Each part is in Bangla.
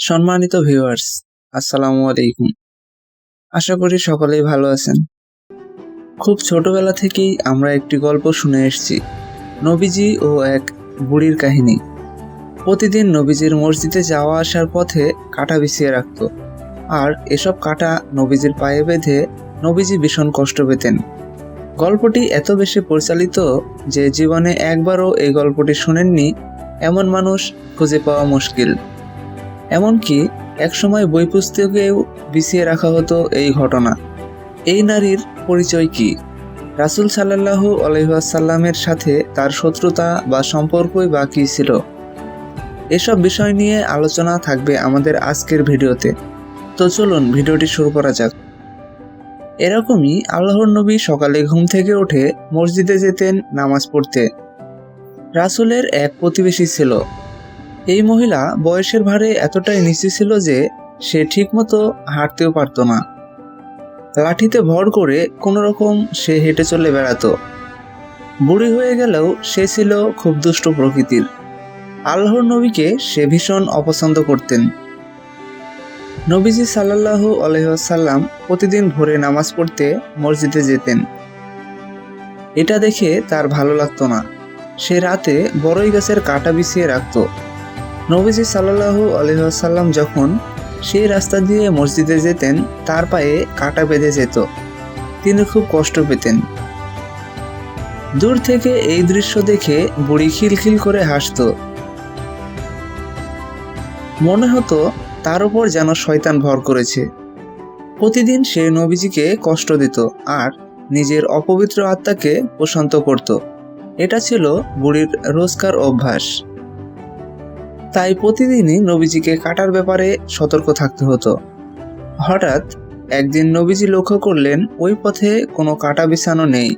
সম্মানিত ভিউয়ার্স আসসালামু আলাইকুম। আশা করি সকলেই ভালো আছেন। খুব ছোটবেলা থেকেই আমরা একটি গল্প শুনে এসেছি, নবীজি ও এক বুড়ির কাহিনী। প্রতিদিন নবীজির মসজিদে যাওয়া আসার পথে কাটা বিছিয়ে রাখত। আর এসব কাটা নবীজির পায়ে বেঁধে নবীজি ভীষণ কষ্ট পেতেন। গল্পটি এত বেশি পরিচালিত যে জীবনে একবারও এই গল্পটি শুনেননি এমন মানুষ খুঁজে পাওয়া মুশকিল। এমনকি একসময় বই পুস্তকেও বিছিয়ে রাখা হতো এই ঘটনা। এই নারীর পরিচয় কি? রাসুল সাল্লাহু আলহাসাল্লামের সাথে তার শত্রুতা বা সম্পর্কই বা কী ছিল? এসব বিষয় নিয়ে আলোচনা থাকবে আমাদের আজকের ভিডিওতে। তো চলুন ভিডিওটি শুরু করা যাক। এরকমই আল্লাহর নবী সকালে ঘুম থেকে উঠে মসজিদে যেতেন নামাজ পড়তে। রাসুলের এক প্রতিবেশী ছিল। এই মহিলা বয়সের ভারে এতটাই নিচু ছিল যে সে ঠিকমতো হাঁটতেও পারত না। লাঠিতে ভর করে কোনো রকম সে হেঁটে চলে বেড়াতো। বুড়ি হয়ে গেলেও সে ছিল খুব দুষ্ট প্রকৃতির। আল্লাহর নবীকে সে ভীষণ অপছন্দ করতেন। নবীজি সাল্লাহ আলহাসাল্লাম প্রতিদিন ভোরে নামাজ পড়তে মসজিদে যেতেন। এটা দেখে তার ভালো লাগতো না। সে রাতে বড়ই গাছের কাটা বিছিয়ে রাখতো। নবীজি সাল্লাহু আলহাসাল্লাম যখন সেই রাস্তা দিয়ে মসজিদে যেতেন, তার পায়ে কাটা বেঁধে যেত। তিনি খুব কষ্ট পেতেন। দূর থেকে এই দৃশ্য দেখে বুড়ি খিলখিল করে হাসত। মনে হতো তার উপর যেন শয়তান ভর করেছে। প্রতিদিন সে নবীজিকে কষ্ট দিত আর নিজের অপবিত্র আত্মাকে প্রশান্ত করত। এটা ছিল বুড়ির রোজকার অভ্যাস। তাই প্রতিদিনই নবীজিকে কাটার ব্যাপারে সতর্ক থাকতে হতো। হঠাৎ একদিন নবীজি লক্ষ্য করলেন ওই পথে কোনো কাটা বিছানো নেই।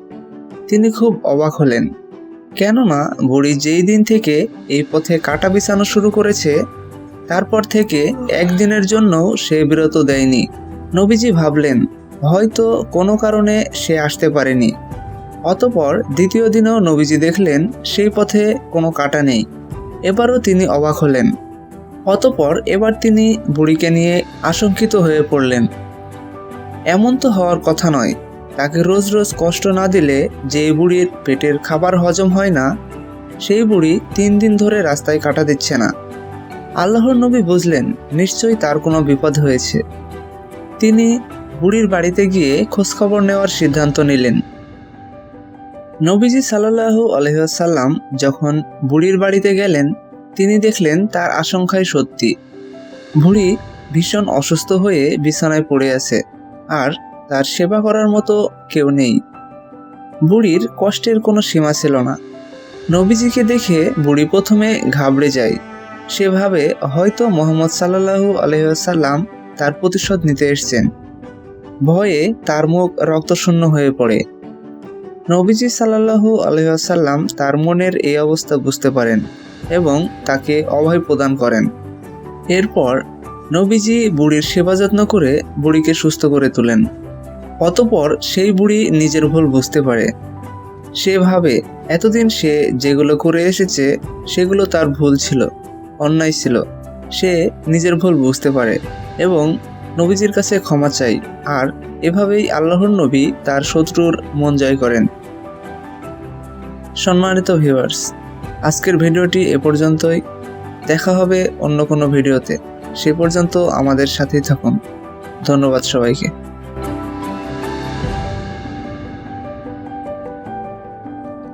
তিনি খুব অবাক হলেন। কেননা বুড়ি যেই দিন থেকে এই পথে কাটা বিছানো শুরু করেছে, তারপর থেকে একদিনের জন্য সে বিরত দেয়নি। নবীজি ভাবলেন, হয়তো কোনো কারণে সে আসতে পারেনি। অতপর দ্বিতীয় দিনেও নবীজি দেখলেন সেই পথে কোনো কাটা নেই। এবারও তিনি অবাক হলেন। অতপর এবার তিনি বুড়িকে নিয়ে আশঙ্কিত হয়ে পড়লেন। এমন তো হওয়ার কথা নয়, তাকে রোজ রোজ কষ্ট না দিলে যে বুড়ির পেটের খাবার হজম হয় না, সেই বুড়ি তিন দিন ধরে রাস্তায় কাটা দিচ্ছে না। আল্লাহর নবী বুঝলেন, নিশ্চয়ই তার কোনো বিপদ হয়েছে। তিনি বুড়ির বাড়িতে গিয়ে খোঁজখবর নেওয়ার সিদ্ধান্ত নিলেন। নবীজি সাল্লাহু আলহাসাল্লাম যখন বুড়ির বাড়িতে গেলেন, তিনি দেখলেন তার আশঙ্কাই সত্যি। বুড়ি ভীষণ অসুস্থ হয়ে বিছানায় পড়ে আছে, আর তার সেবা করার মতো কেউ নেই। বুড়ির কষ্টের কোনো সীমা ছিল না। নবীজিকে দেখে বুড়ি প্রথমে ঘাবড়ে যায়। সেভাবে হয়তো মোহাম্মদ সাল্লাহু আলহাসাল্লাম তার প্রতিশোধ নিতে এসছেন। ভয়ে তার মুখ রক্তশূন্য হয়ে পড়ে। নবীজি সাল্লাহু আলহাসাল্লাম তার মনের এই অবস্থা বুঝতে পারেন এবং তাকে অভয় প্রদান করেন। এরপর নবীজি বুড়ির সেবা যত্ন করে বুড়িকে সুস্থ করে তোলেন। অতপর সেই বুড়ি নিজের ভুল বুঝতে পারে। সে ভাবে, এতদিন সে যেগুলো করে এসেছে, সেগুলো তার ভুল ছিল, অন্যায় ছিল। সে নিজের ভুল বুঝতে পারে এবং নবীজির কাছে ক্ষমা চাই, আর এভাবেই আল্লাহর নবী তার শত্রুর মন জয় করেন। সম্মানিত ভিউয়ার্স আজকের ভিডিওটি এ পর্যন্তই। দেখা হবে অন্য কোনো ভিডিওতে। সে পর্যন্ত আমাদের সাথেই থাকুন। ধন্যবাদ সবাইকে।